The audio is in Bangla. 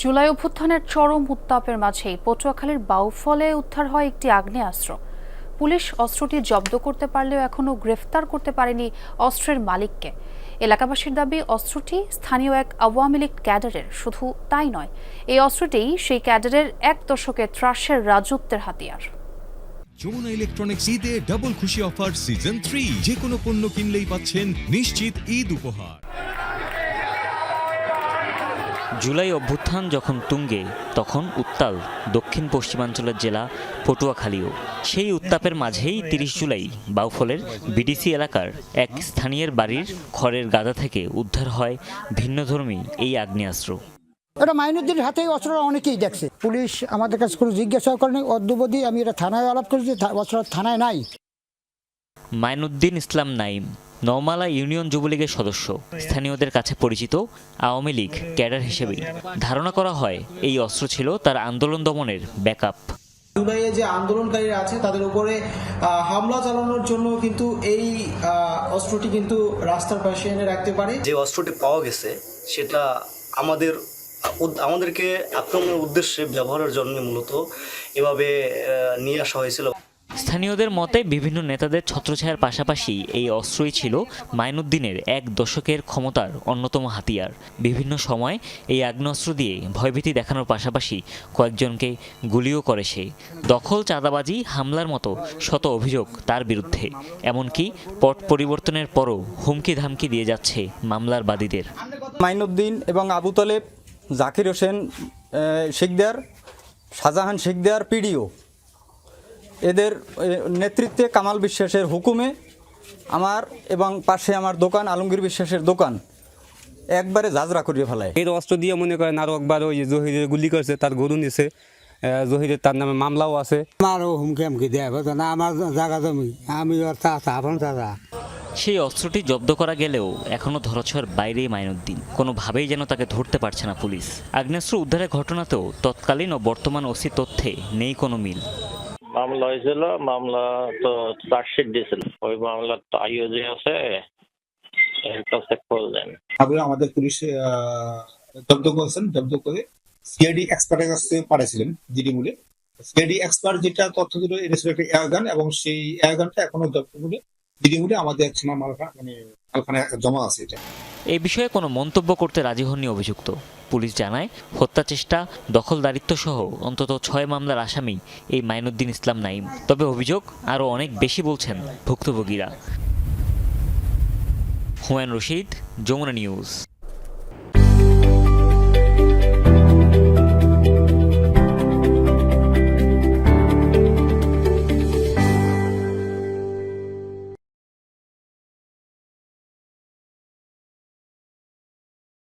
জুলাই অভ্যুত্থানের চরম উত্তাপের মাঝেই পটুয়াখালীর বাউফলে উদ্ধার হয় একটি আগ্নেয়াস্ত্র। পুলিশ অস্ত্রটি জব্দ করতে পারলেও এখনও গ্রেফতার করতে পারেনি অস্ত্রের মালিককে। এলাকাবাসীর দাবি, অস্ত্রটি স্থানীয় এক আওয়ামী লীগ ক্যাডারের, শুধু তাই নয়, এই অস্ত্রটি সেই ক্যাডারের এক দশকে ত্রাসের রাজত্বের হাতিয়ার। যমুনা ইলেকট্রনিক্স ঈদে ডাবল খুশি অফার সিজন থ্রি যে কোনো পণ্য কিনলেই পাচ্ছেন নিশ্চিত ঈদ উপহার। জুলাই অভ্যুত্থান যখন তুঙ্গে তখন উত্তাল দক্ষিণ পশ্চিমাঞ্চলের জেলা পটুয়াখালীও। সেই উত্তাপের মাঝেই তিরিশ জুলাই বাউফলের বিডিসি এলাকার এক স্থানীয়ের বাড়ির খড়ের গাদা থেকে উদ্ধার হয় ভিন্নধর্মী এই আগ্নেয়াস্ত্র। এটা মাইনুদ্দিনের হাতেই অস্ত্রটা অনেকেই দেখছে। পুলিশ আমাদের কাছে কোনো জিজ্ঞাসাও করেনি অদ্যবধি আমি এটা থানায় আলাপ করেছি অস্ত্র থানায় নাই। মাইনুদ্দিন ইসলাম নাইম নওমালা ইউনিয়ন যুবলীগের সদস্য স্থানীয়দের কাছে পরিচিত আওয়ামী লীগ ক্যাডার হিসেবেই ধারণা করা হয় এই অস্ত্র ছিল তার আন্দোলন দমনের ব্যাকআপ। দুবাইয়ে যে আন্দোলনকারীরা আছে তাদের উপরে হামলা চালানোর জন্য কিন্তু এই আহ, অস্ত্রটি কিন্তু রাস্তার পাশে এনে রাখতে পারে। যে অস্ত্রটি পাওয়া গেছে সেটা আমাদের আমাদেরকে আক্রমণের উদ্দেশ্যে ব্যবহারের জন্য মূলত এভাবে নিয়ে আসা হয়েছিল। স্থানীয়দের মতে বিভিন্ন নেতাদের ছত্রছায়ার পাশাপাশি এই অস্ত্রই ছিল মাইনুদ্দিনের এক দশকের ক্ষমতার অন্যতম হাতিয়ার। বিভিন্ন সময় এই আগ্নেয়াস্ত্র দিয়ে ভয়ভীতি দেখানোর পাশাপাশি কয়েকজনকে গুলিও করে সে। দখল চাঁদাবাজি হামলার মতো শত অভিযোগ তার বিরুদ্ধে। এমনকি পট পরিবর্তনের পরও হুমকি ধামকি দিয়ে যাচ্ছে মামলার বাদীদের। মাইনুদ্দিন এবং আবু তলেব জাকির হোসেন আহ, শিকদার শাহজাহান শিকদার পিডিও। এদের নেতৃত্বে কামাল বিশ্বাসের হুকুমে আমার এবং পাশে আমার দোকান আলমগীর বিশ্বাসের দোকান একবারে জাজরা করিয়ে ফেলায়। এই অস্ত্র দিয়ে মনে করেন আরও একবার ওই জহিরের গুলি করেছে তার গরু নিছে। জহিরের তার নামে মামলাও আছে। আমারও হুমকি হামকি দেয় না আমার জায়গা জমি আমি ওর চাচা আপন চাচা। সেই অস্ত্রটি জব্দ করা গেলেও এখনও ধরাছোঁয়ার বাইরেই মাইনুদ্দিন। কোনোভাবেই যেন তাকে ধরতে পারছে না পুলিশ। আগ্নেয়াস্ত্র উদ্ধারের ঘটনাতেও তৎকালীন ও বর্তমান ওসি তথ্যে নেই কোনো মিল। মামলা হয়েছিল, মামলা তো চার্জশিট দিয়েছিল। ওই মামলার আইও যে আছে, এর কাছে খোঁজ দেন আগে আমাদের পুলিশ জব্দ করেছেন, জব্দ করে সিআইডি এক্সপার্টের কাছে জিডি মূলে সিআইডি এক্সপার্ট যেটা তথ্য দিল, এটা একটা এয়ারগান এবং সেই এয়ারগানটা এখনও জব্দ করে, জিডি মূলে আমাদের থানা মালখা মানে জমা আছে এটা। এই বিষয়ে কোনো মন্তব্য করতে রাজি হননি অভিযুক্ত। পুলিশ জানায়, হত্যা চেষ্টা দখলদারিত্ব সহ অন্তত ছয় মামলার আসামি এই মাইনুদ্দিন ইসলাম নাইম তবে অভিযোগ আরও অনেক বেশি বলছেন ভুক্তভোগীরা। হুমায়ুন রশিদ, যমুনা নিউজ।